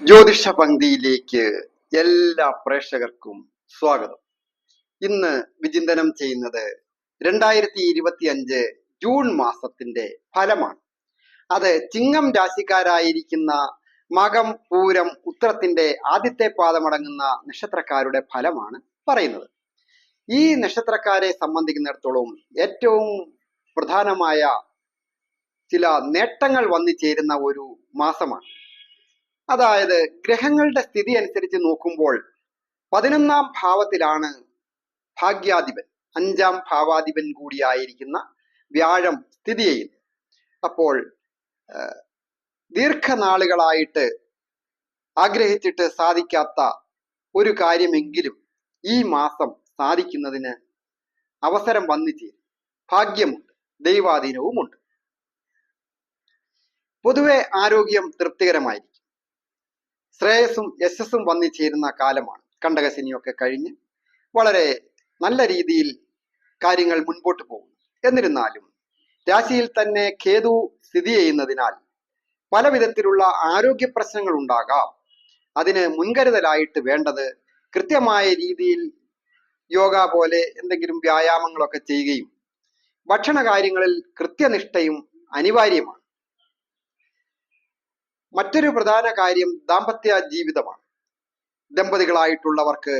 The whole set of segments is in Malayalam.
ജ്യോതിഷ പങ്ക്തിയിലേക്ക് എല്ലാ പ്രേക്ഷകർക്കും സ്വാഗതം. ഇന്ന് വിചിന്തനം ചെയ്യുന്നത് രണ്ടായിരത്തി ഇരുപത്തി അഞ്ച് ജൂൺ മാസത്തിന്റെ ഫലമാണ്. അത് ചിങ്ങം രാശിക്കാരായിരിക്കുന്ന മകം പൂരം ഉത്തരത്തിന്റെ ആദ്യത്തെ പാദമടങ്ങുന്ന നക്ഷത്രക്കാരുടെ ഫലമാണ് പറയുന്നത്. ഈ നക്ഷത്രക്കാരെ സംബന്ധിക്കുന്നിടത്തോളം ഏറ്റവും പ്രധാനമായ ചില നേട്ടങ്ങൾ വന്നു ചേരുന്ന ഒരു മാസമാണ്. അതായത് ഗ്രഹങ്ങളുടെ സ്ഥിതി അനുസരിച്ച് നോക്കുമ്പോൾ പതിനൊന്നാം ഭാവത്തിലാണ് ഭാഗ്യാധിപൻ. അഞ്ചാം ഭാവാധിപൻ കൂടിയായിരിക്കുന്ന വ്യാഴം സ്ഥിതി ചെയ്യുന്നത്. അപ്പോൾ ദീർഘനാളുകളായിട്ട് ആഗ്രഹിച്ചിട്ട് സാധിക്കാത്ത ഒരു കാര്യമെങ്കിലും ഈ മാസം സാധിക്കുന്നതിന് അവസരം വന്നു ചേരും ഭാഗ്യമുണ്ട് ദൈവാധീനവുമുണ്ട്. പൊതുവെ ആരോഗ്യം തൃപ്തികരമായിരിക്കും. ശ്രേയസ്സും യശസ്സും വന്നു ചേരുന്ന കാലമാണ്. കണ്ടകശനിയൊക്കെ കഴിഞ്ഞ് വളരെ നല്ല രീതിയിൽ കാര്യങ്ങൾ മുൻപോട്ട് പോകും എന്നിരുന്നാലും രാശിയിൽ തന്നെ കേതു സ്ഥിതി ചെയ്യുന്നതിനാൽ പല വിധത്തിലുള്ള ആരോഗ്യ പ്രശ്നങ്ങൾ ഉണ്ടാകാം. അതിന് മുൻകരുതലായിട്ട് വേണ്ടത് കൃത്യമായ രീതിയിൽ യോഗ പോലെ എന്തെങ്കിലും വ്യായാമങ്ങളൊക്കെ ചെയ്യുകയും ഭക്ഷണ കാര്യങ്ങളിൽ കൃത്യനിഷ്ഠയും അനിവാര്യമാണ്. മറ്റൊരു പ്രധാന കാര്യം ദാമ്പത്യ ജീവിതമാണ്. ദമ്പതികളായിട്ടുള്ളവർക്ക്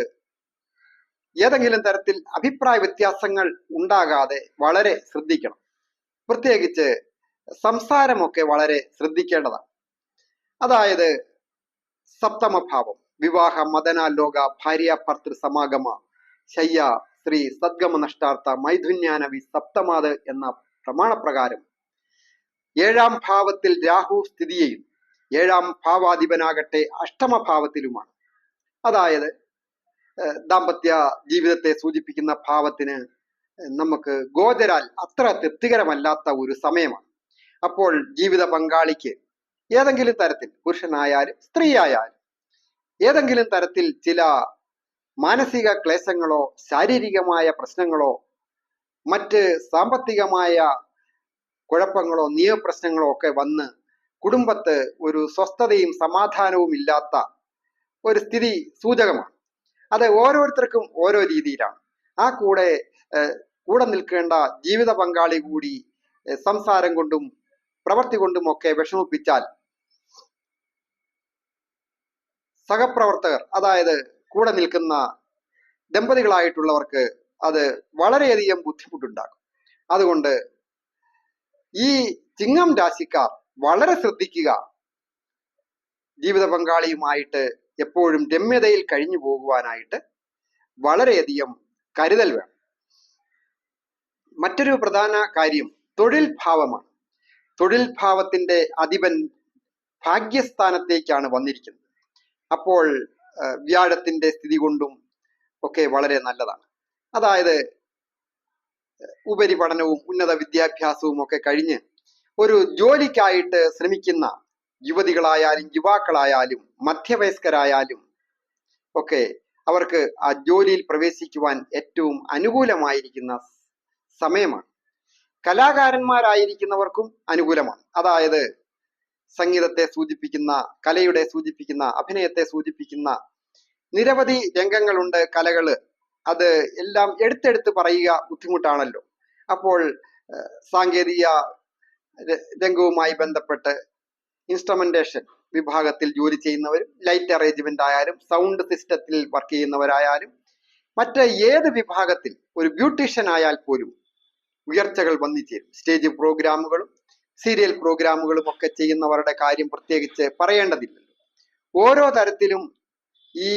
ഏതെങ്കിലും തരത്തിൽ അഭിപ്രായ വ്യത്യാസങ്ങൾ ഉണ്ടാകാതെ വളരെ ശ്രദ്ധിക്കണം. പ്രത്യേകിച്ച് സംസാരമൊക്കെ വളരെ ശ്രദ്ധിക്കേണ്ടതാണ്. അതായത് സപ്തമഭാവം വിവാഹ മദന ലോക ഭാര്യ ഭർത്തൃ സമാഗമ ശയ്യ സ്ത്രീ സദ്ഗമ നഷ്ടാർത്ഥ മൈഥുന്യാനവി സപ്തമാത് എന്ന പ്രമാണപ്രകാരം ഏഴാം ഭാവത്തിൽ രാഹു സ്ഥിതി ചെയ്യുന്നു. ഏഴാം ഭാവാധിപനാകട്ടെ അഷ്ടമഭാവത്തിലുമാണ്. അതായത് ദാമ്പത്യ ജീവിതത്തെ സൂചിപ്പിക്കുന്ന ഭാവത്തിന് നമുക്ക് ഗോചരാൽ അത്ര തൃപ്തികരമല്ലാത്ത ഒരു സമയമാണ്. അപ്പോൾ ജീവിത പങ്കാളിക്ക് ഏതെങ്കിലും തരത്തിൽ പുരുഷനായാലും സ്ത്രീയായാലും ഏതെങ്കിലും തരത്തിൽ ചില മാനസിക ക്ലേശങ്ങളോ ശാരീരികമായ പ്രശ്നങ്ങളോ മറ്റ് സാമ്പത്തികമായ കുഴപ്പങ്ങളോ നിയമപ്രശ്നങ്ങളോ ഒക്കെ വന്ന് കുടുംബത്ത് ഒരു സ്വസ്ഥതയും സമാധാനവും ഇല്ലാത്ത ഒരു സ്ഥിതി സൂചകമാണ്. അത് ഓരോരുത്തർക്കും ഓരോ രീതിയിലാണ്. ആ കൂടെ കൂടെ നിൽക്കേണ്ട ജീവിത പങ്കാളി കൂടി സംസാരം കൊണ്ടും പ്രവൃത്തി കൊണ്ടും ഒക്കെ വിഷമിപ്പിച്ചാൽ സഹപ്രവർത്തകർ അതായത് കൂടെ നിൽക്കുന്ന ദമ്പതികളായിട്ടുള്ളവർക്ക് അത് വളരെയധികം ബുദ്ധിമുട്ടുണ്ടാകും അതുകൊണ്ട് ഈ ചിങ്ങം രാശിക്കാർ വളരെ ശ്രദ്ധിക്കുക. ജീവിത പങ്കാളിയുമായിട്ട് എപ്പോഴും രമ്യതയിൽ കഴിഞ്ഞു പോകുവാനായിട്ട് വളരെയധികം കരുതൽ വേണം. മറ്റൊരു പ്രധാന കാര്യം തൊഴിൽ ഭാവമാണ് തൊഴിൽ ഭാവത്തിന്റെ അധിപൻ ഭാഗ്യസ്ഥാനത്തേക്കാണ് വന്നിരിക്കുന്നത്. അപ്പോൾ വ്യാഴത്തിന്റെ സ്ഥിതി കൊണ്ടും ഒക്കെ വളരെ നല്ലതാണ്. അതായത് ഉപരിപഠനവും ഉന്നത വിദ്യാഭ്യാസവും ഒക്കെ കഴിഞ്ഞ് ഒരു ജോലിക്കായിട്ട് ശ്രമിക്കുന്ന യുവതികളായാലും യുവാക്കളായാലും മധ്യവയസ്കരായാലും ഒക്കെ അവർക്ക് ആ ജോലിയിൽ പ്രവേശിക്കുവാൻ ഏറ്റവും അനുകൂലമായിരിക്കുന്ന സമയമാണ്. കലാകാരന്മാരായിരിക്കുന്നവർക്കും അനുകൂലമാണ്. അതായത് സംഗീതത്തെ സൂചിപ്പിക്കുന്ന കലയുടെ സൂചിപ്പിക്കുന്ന അഭിനയത്തെ സൂചിപ്പിക്കുന്ന നിരവധി രംഗങ്ങളുണ്ട് കലകൾ. അത് എല്ലാം എടുത്തെടുത്ത് പറയുക ബുദ്ധിമുട്ടാണല്ലോ. അപ്പോൾ സാങ്കേതിക രംഗവുമായി ബന്ധപ്പെട്ട് ഇൻസ്ട്രുമെന്റേഷൻ വിഭാഗത്തിൽ ജോലി ചെയ്യുന്നവരും ലൈറ്റ് അറേഞ്ച്മെന്റ് ആയാലും സൗണ്ട് സിസ്റ്റത്തിൽ വർക്ക് ചെയ്യുന്നവരായാലും മറ്റ് ഏത് വിഭാഗത്തിൽ ഒരു ബ്യൂട്ടീഷ്യൻ ആയാൽ പോലും ഉയർച്ചകൾ വന്നിച്ചേരും സ്റ്റേജ് പ്രോഗ്രാമുകളും സീരിയൽ പ്രോഗ്രാമുകളും ഒക്കെ ചെയ്യുന്നവരുടെ കാര്യം പ്രത്യേകിച്ച് പറയേണ്ടതില്ലല്ലോ. ഓരോ തരത്തിലും ഈ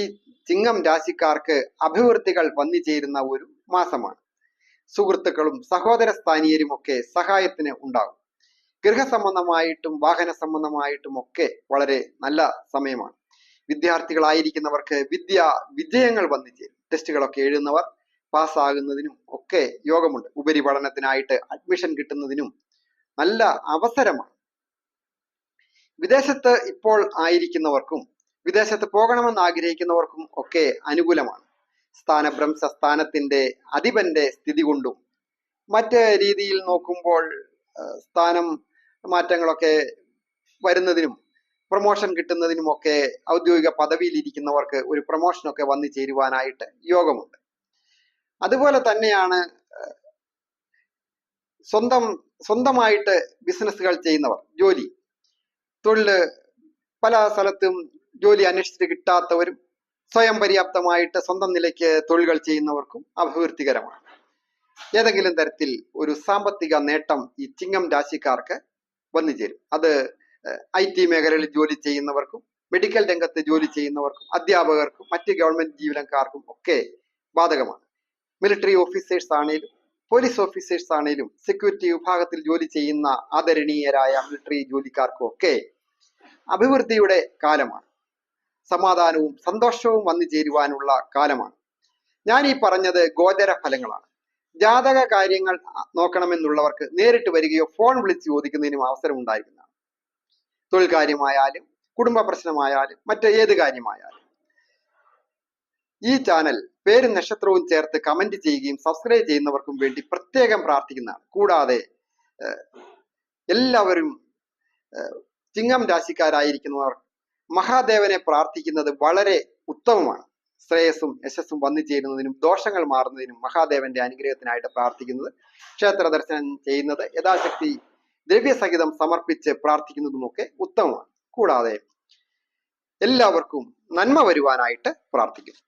ചിങ്ങം രാശിക്കാർക്ക് അഭിവൃദ്ധികൾ വന്നു ചേരുന്ന ഒരു മാസമാണ്. സുഹൃത്തുക്കളും സഹോദര സ്ഥാനീയരും ഒക്കെ സഹായത്തിന് ഉണ്ടാകും. ഗൃഹസംബന്ധമായിട്ടും വാഹന സംബന്ധമായിട്ടും ഒക്കെ വളരെ നല്ല സമയമാണ്. വിദ്യാർത്ഥികളായിരിക്കുന്നവർക്ക് വിദ്യ വിജയങ്ങൾ വന്നു ടെസ്റ്റുകളൊക്കെ എഴുതുന്നവർ പാസ്സാകുന്നതിനും ഒക്കെ യോഗമുണ്ട്. ഉപരിപഠനത്തിനായിട്ട് അഡ്മിഷൻ കിട്ടുന്നതിനും നല്ല അവസരമാണ്. വിദേശത്ത് ഇപ്പോൾ ആയിരിക്കുന്നവർക്കും വിദേശത്ത് പോകണമെന്ന് ആഗ്രഹിക്കുന്നവർക്കും ഒക്കെ അനുകൂലമാണ്. സ്ഥാനഭ്രംശ സ്ഥാനത്തിന്റെ അധിപന്റെ സ്ഥിതി കൊണ്ടും മറ്റ് രീതിയിൽ നോക്കുമ്പോൾ സ്ഥാനം മാറ്റങ്ങളൊക്കെ വരുന്നതിനും പ്രൊമോഷൻ കിട്ടുന്നതിനുമൊക്കെ ഔദ്യോഗിക പദവിയിൽ ഇരിക്കുന്നവർക്ക് ഒരു പ്രൊമോഷനൊക്കെ വന്നു ചേരുവാനായിട്ട് യോഗമുണ്ട്. അതുപോലെ തന്നെയാണ് സ്വന്തം സ്വന്തമായിട്ട് ബിസിനസ്സുകൾ ചെയ്യുന്നവർ ജോലി തൊഴിൽ പല സ്ഥലത്തും ജോലി അന്വേഷിച്ചിട്ട് കിട്ടാത്തവരും സ്വയം പര്യാപ്തമായിട്ട് സ്വന്തം നിലയ്ക്ക് തൊഴിലുകൾ ചെയ്യുന്നവർക്കും അഭിവൃദ്ധികരമാണ്. ഏതെങ്കിലും തരത്തിൽ ഒരു സാമ്പത്തിക നേട്ടം ഈ ചിങ്ങം രാശിക്കാർക്ക് വന്നു ചേരും. അത് ഐ ടി മേഖലയിൽ ജോലി ചെയ്യുന്നവർക്കും മെഡിക്കൽ രംഗത്ത് ജോലി ചെയ്യുന്നവർക്കും അധ്യാപകർക്കും മറ്റ് ഗവൺമെന്റ് ജീവനക്കാർക്കും ഒക്കെ ബാധകമാണ്. മിലിറ്ററി ഓഫീസേഴ്സ് ആണെങ്കിലും പോലീസ് ഓഫീസേഴ്സ് ആണെങ്കിലും സെക്യൂരിറ്റി വിഭാഗത്തിൽ ജോലി ചെയ്യുന്ന ആദരണീയരായ മിലിറ്ററി ജോലിക്കാർക്കും ഒക്കെ അഭിവൃദ്ധിയുടെ കാലമാണ്. സമാധാനവും സന്തോഷവും വന്നു ചേരുവാനുള്ള കാലമാണ്. ഞാൻ ഈ പറഞ്ഞത് ഗോചര ഫലങ്ങളാണ് ജാതക കാര്യങ്ങൾ നോക്കണമെന്നുള്ളവർക്ക് നേരിട്ട് വരികയോ ഫോൺ വിളിച്ച് ചോദിക്കുന്നതിനും അവസരം ഉണ്ടായിരിക്കുന്നതാണ് തൊഴിൽ കാര്യമായാലും കുടുംബ പ്രശ്നമായാലും മറ്റ് ഏത് കാര്യമായാലും. ഈ ചാനൽ പേരും നക്ഷത്രവും ചേർത്ത് കമന്റ് ചെയ്യുകയും സബ്സ്ക്രൈബ് ചെയ്യുന്നവർക്കും വേണ്ടി പ്രത്യേകം പ്രാർത്ഥിക്കുന്നതാണ്. കൂടാതെ എല്ലാവരും ചിങ്ങം രാശിക്കാരായിരിക്കുന്നവർ മഹാദേവനെ പ്രാർത്ഥിക്കുന്നത് വളരെ ഉത്തമമാണ്. ശ്രേയസ്സും യശസ്സും വന്നു ചേരുന്നതിനും ദോഷങ്ങൾ മാറുന്നതിനും മഹാദേവന്റെ അനുഗ്രഹത്തിനായിട്ട് പ്രാർത്ഥിക്കുന്നത് ക്ഷേത്ര ദർശനം ചെയ്യുന്നത് യഥാശക്തി ദ്രവ്യസഹിതം സമർപ്പിച്ച് പ്രാർത്ഥിക്കുന്നതുമൊക്കെ ഉത്തമമാണ്. കൂടാതെ എല്ലാവർക്കും നന്മ വരുവാനായിട്ട് പ്രാർത്ഥിക്കുന്നു.